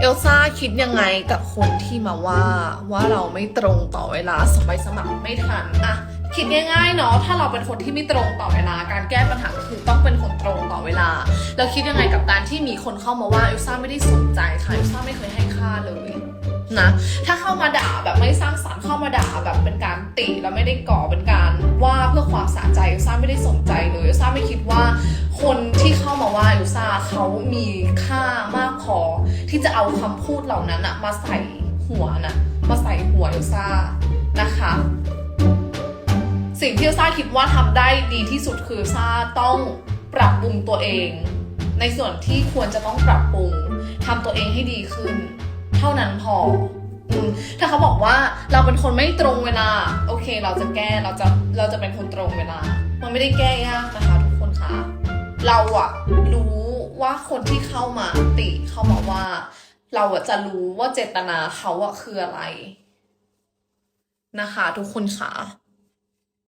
เอลซ่าคิดยังไงกับคนที่มาว่าว่าเราไม่ตรงต่อเวลาสมัยสมัครไม่ทันอะคิดง่ายๆเนาะถ้าเราเป็นคนที่ไม่ตรงต่อเวลา การแก้ปัญหาคือต้องเป็นคนตรงต่อเวลาแล้วคิดยังไงกับการที่มีคนเข้ามาว่าเอลซ่าไม่ได้สนใจค่ะเอลซ่าไม่เคยให้ค่าเลยนะถ้าเข้ามาด่าแบบไม่สร้างสรรค์เข้ามาด่าแบบเป็นการติแล้วไม่ได้ก่อเป็นการว่าเพื่อความสะใจเอลซ่าไม่ได้สนใจเลยเอลซ่าไม่คิดว่า คนที่เข้ามาว่าเอลซ่าเขามีค่ามากพอ ที่จะเอาคำพูดเหล่านั้นอะมาใส่หัวนะมาใส่หัวเอลซ่านะคะ สิ่งที่เอลซ่าคิดว่าทำได้ดีที่สุดคือเอลซ่าต้องปรับปรุงตัวเอง ในส่วนที่ควรจะต้องปรับปรุงทำตัวเองให้ดีขึ้น เท่านั้นพอถ้าเขาบอกว่าเราเป็นคนไม่ตรงเวลา โอเค เราจะแก้เราจะเราจะเป็นคนตรงเวลา มันไม่ได้แก้ยากนะคะทุกคนคะเราอะรู้ ว่าคนที่เข้ามาติเข้ามาว่า เราอะจะรู้ว่าเจตนาเขาอะคืออะไร นะคะ ทุกคนค่ะ